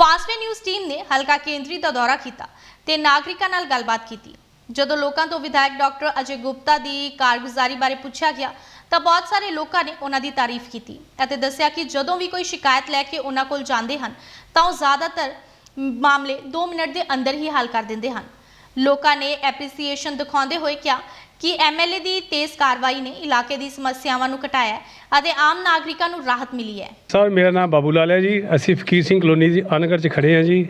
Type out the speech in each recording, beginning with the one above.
Fastway news team ਨੇ ਹਲਕਾ ਕੇਂਦਰੀ ਦਾ ਦੌਰਾ ਕੀਤਾ ਤੇ ਨਾਗਰਿਕਾਂ ਨਾਲ ਗੱਲਬਾਤ ਕੀਤੀ। ਜਦੋਂ ਲੋਕਾਂ ਤੋਂ ਵਿਧਾਇਕ ਡਾਕਟਰ ਅਜੇ ਗੁਪਤਾ ਦੀ ਕਾਰਗੁਜ਼ਾਰੀ ਬਾਰੇ ਪੁੱਛਿਆ ਗਿਆ, ਤਾਂ ਬਹੁਤ ਸਾਰੇ ਲੋਕਾਂ ਨੇ ਉਹਨਾਂ ਦੀ ਤਾਰੀਫ ਕੀਤੀ ਅਤੇ ਦੱਸਿਆ ਕਿ ਜਦੋਂ ਵੀ ਕੋਈ ਸ਼ਿਕਾਇਤ ਲੈ ਕੇ ਉਹਨਾਂ ਕੋਲ ਜਾਂਦੇ ਹਨ, ਤਾਂ ਉਹ ਜ਼ਿਆਦਾਤਰ ਮਾਮਲੇ 2 ਮਿੰਟ ਦੇ ਅੰਦਰ ਹੀ ਹੱਲ ਕਰ ਦਿੰਦੇ ਹਨ। ਲੋਕਾਂ ਨੇ ਐਪਰੀਸੀਏਸ਼ਨ ਦਿਖਾਉਂਦੇ ਹੋਏ ਕਿਹਾ ਕਿ ਐਮਐਲਏ ਦੀ ਤੇਜ਼ ਕਾਰਵਾਈ ਨੇ ਇਲਾਕੇ ਦੀ ਸਮੱਸਿਆਵਾਂ ਨੂੰ ਘਟਾਇਆ ਅਤੇ ਆਮ ਨਾਗਰਿਕਾਂ ਨੂੰ ਰਾਹਤ ਮਿਲੀ ਹੈ। ਸਰ, ਮੇਰਾ ਨਾਮ ਬਾਬੂ ਲਾਲ ਹੈ ਜੀ। ਅਸੀਂ ਫਕੀਰ ਸਿੰਘ ਕਲੋਨੀ ਦੀ ਅਨਗਰ 'ਚ ਖੜੇ ਹਾਂ ਜੀ।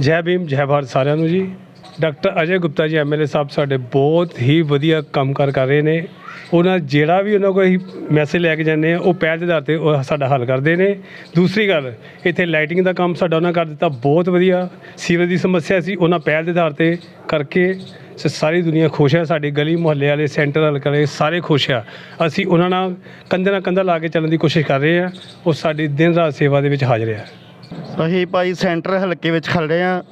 ਜੈ ਭੀਮ, ਜੈ ਭਾਰਤ ਸਾਰਿਆਂ ਨੂੰ ਜੀ। ਡਾਕਟਰ ਅਜੇ ਗੁਪਤਾ ਜੀ ਐਮਐਲਏ ਸਾਹਿਬ ਸਾਡੇ ਬਹੁਤ ਹੀ ਵਧੀਆ ਕੰਮ ਕਾਰ ਕਰ ਰਹੇ ਨੇ। ਉਹਨਾਂ ਜਿਹੜਾ ਵੀ ਉਹਨਾਂ ਕੋਲ ਅਸੀਂ ਮੈਸੇਜ ਲੈ ਕੇ ਜਾਂਦੇ ਆ ਉਹ ਪਹਿਲ ਦੇ ਆਧਾਰ ਤੇ ਉਹ ਸਾਡਾ ਹੱਲ ਕਰਦੇ ਨੇ। ਦੂਸਰੀ ਗੱਲ, ਇੱਥੇ ਲਾਈਟਿੰਗ ਦਾ ਕੰਮ ਸਾਡਾ ਉਹਨਾਂ ਕਰ ਦਿੱਤਾ, ਬਹੁਤ ਵਧੀਆ। ਸੀਵਰੇਜ ਦੀ ਸਮੱਸਿਆ ਸੀ, ਉਹਨਾਂ ਪਹਿਲ ਦੇ ਆਧਾਰ ਤੇ ਕਰਕੇ ਸ- ਸਾਰੀ ਦੁਨੀਆ ਖੁਸ਼ ਹੈ, ਸਾਡੇ ਗਲੀ ਮੁਹੱਲੇ ਵਾਲੇ, ਸੈਂਟਰ ਹਲਕੇ ਵਾਲੇ ਸਾਰੇ ਖੁਸ਼ ਆ। ਅਸੀਂ ਉਹਨਾਂ ਨਾਲ ਕੰਧੇ ਨਾਲ ਕੰਧਾ ਲਾ ਕੇ ਚੱਲਣ ਦੀ ਕੋਸ਼ਿਸ਼ ਕਰ ਰਹੇ ਆ ਉਹ ਸਾਡੀ ਦਿਨ ਰਾਤ ਸੇਵਾ ਦੇ ਵਿੱਚ ਹਾਜ਼ਰ ਆ। ਅਸੀਂ ਭਾਈ ਸੈਂਟਰ ਹਲਕੇ ਵਿੱਚ ਖੜੇ ਆ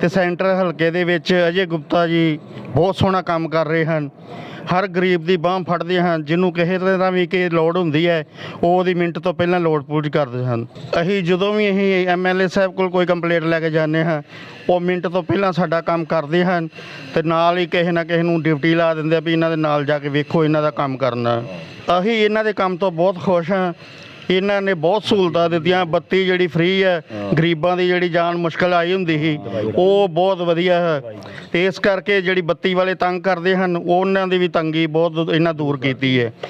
ਤੇ ਸੈਂਟਰ ਹਲਕੇ ਦੇ ਵਿੱਚ ਅਜੇ ਗੁਪਤਾ ਜੀ ਬਹੁਤ ਸੋਹਣਾ ਕੰਮ ਕਰ ਰਹੇ ਹਨ। ਹਰ ਗਰੀਬ ਦੀ ਬਾਹ ਫੜਦੇ ਹਨ, ਜਿਹਨੂੰ ਕਿਸੇ ਤਰ੍ਹਾਂ ਵੀ ਕਿ ਲੋੜ ਹੁੰਦੀ ਹੈ, ਉਹ ਉਹਦੀ ਮਿੰਟ ਤੋਂ ਪਹਿਲਾਂ ਲੋੜ ਪੂਰੀ ਕਰਦੇ ਹਨ। ਅਸੀਂ ਜਦੋਂ ਵੀ ਅਸੀਂ ਐਮਐਲਏ ਸਾਹਿਬ ਕੋਲ ਕੋਈ ਕੰਪਲੇਂਟ ਲੈ ਕੇ ਜਾਂਦੇ ਹਾਂ, ਉਹ ਮਿੰਟ ਤੋਂ ਪਹਿਲਾਂ ਸਾਡਾ ਕੰਮ ਕਰਦੇ ਹਨ ਤੇ ਨਾਲ ਹੀ ਕਿਸੇ ਨਾ ਕਿਸੇ ਨੂੰ ਡਿਊਟੀ ਲਾ ਦਿੰਦੇ ਆ ਵੀ ਇਹਨਾਂ ਦੇ ਨਾਲ ਜਾ ਕੇ ਵੇਖੋ ਇਹਨਾਂ ਦਾ ਕੰਮ ਕਰਨਾ। ਅਸੀਂ ਇਹਨਾਂ ਦੇ ਕੰਮ ਤੋਂ ਬਹੁਤ ਖੁਸ਼ ਹਾਂ। ਇਹਨਾਂ ਨੇ ਬਹੁਤ ਸਹੂਲਤਾਂ ਦਿੱਤੀਆਂ। ਬੱਤੀ ਜਿਹੜੀ ਫ੍ਰੀ ਹੈ ਗਰੀਬਾਂ ਦੀ ਜਿਹੜੀ ਜਾਨ ਮੁਸ਼ਕਲ ਆਈ ਹੁੰਦੀ ਸੀ ਉਹ ਬਹੁਤ ਵਧੀਆ ਹੈ। ਤੇ ਇਸ ਕਰਕੇ ਜਿਹੜੀ ਬੱਤੀ ਵਾਲੇ ਤੰਗ ਕਰਦੇ ਹਨ ਉਹਨਾਂ ਦੀ ਵੀ ਤੰਗੀ ਬਹੁਤ ਇਹਨਾਂ ਦੂਰ ਕੀਤੀ ਹੈ।